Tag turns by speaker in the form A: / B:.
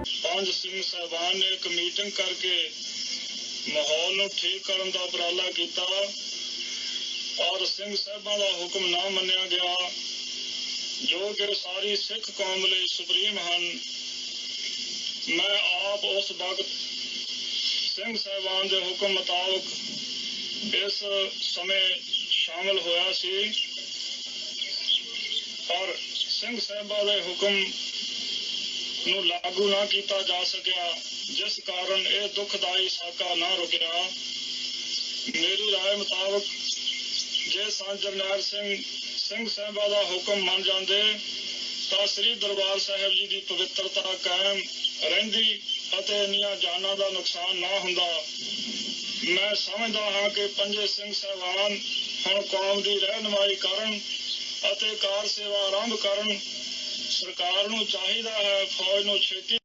A: ਪੰਜ ਸਿੰਘ ਸਾਹਿਬਾਨ ਨੇ ਇੱਕ ਮੀਟਿੰਗ ਕਰਕੇ ਮਾਹੌਲ ਨੂੰ ਠੀਕ ਕਰਨ ਦਾ ਉਪਰਾਲਾ ਕੀਤਾ ਔਰ ਸਿੰਘ ਸਾਹਿਬਾਂ ਦਾ ਹੁਕਮ ਨਾ ਮੰਨਿਆ ਗਿਆ, ਜੋ ਕਿ ਸਾਰੀ ਸਿੱਖ ਕੌਮ ਲਈ ਸੁਪਰੀਮ ਹਨ। ਮੈਂ ਆਪ ਉਸ ਵਕਤ ਸਿੰਘ ਸਾਹਿਬਾਨ ਦੇ ਹੁਕਮ ਮੁਤਾਬਕ ਇਸ ਸਮੇਂ ਸ਼ਾਮਲ ਹੋਇਆ ਸੀ। ਪਰ ਸਿੰਘ ਸਾਹਿਬਾਂ ਦੇ ਹੁਕਮ ਨੂੰ ਲਾਗੂ ਨਾ ਕੀਤਾ ਜਾ ਸਕਿਆ ਜਿਸ ਕਾਰਨ ਇਹ ਦੁਖਦਾਈ ਸਾਕਾ ਨਾ ਰੁਕਿਆ ਮੇਰੀ رائے ਮੁਤਾਬਕ ਜੇ ਸੰਤ ਜਰਨੈਲ ਸਿੰਘ ਸਿੰਘ ਸਾਹਿਬਾਂ ਦਾ ਹੁਕਮ ਮੰਨ ਜਾਂਦੇ ਤਾਂ ਸ੍ਰੀ ਦਰਬਾਰ ਸਾਹਿਬ ਜੀ ਦੀ ਪਵਿੱਤਰਤਾ ਕਾਇਮ ਰਹਿੰਦੀ ਅਤੇ ਇੰਨੀਆਂ ਜਾਨਾਂ ਦਾ ਨੁਕਸਾਨ ਨਾ ਹੁੰਦਾ ਮੈਂ ਸਮਝਦਾ ਹਾਂ ਕਿ ਪੰਜੇ ਸਿੰਘ ਸਾਹਿਬਾਨ ਹੁਣ ਕੌਮ ਦੀ ਰਹਿਨਮਾਈ ਕਰਨ ਅਤੇ ਕਾਰ ਸੇਵਾ ਆਰੰਭ ਕਰਨ ਸਰਕਾਰ ਨੂੰ ਚਾਹੀਦਾ ਹੈ ਫੌਜ ਨੂੰ ਛੇਤੀ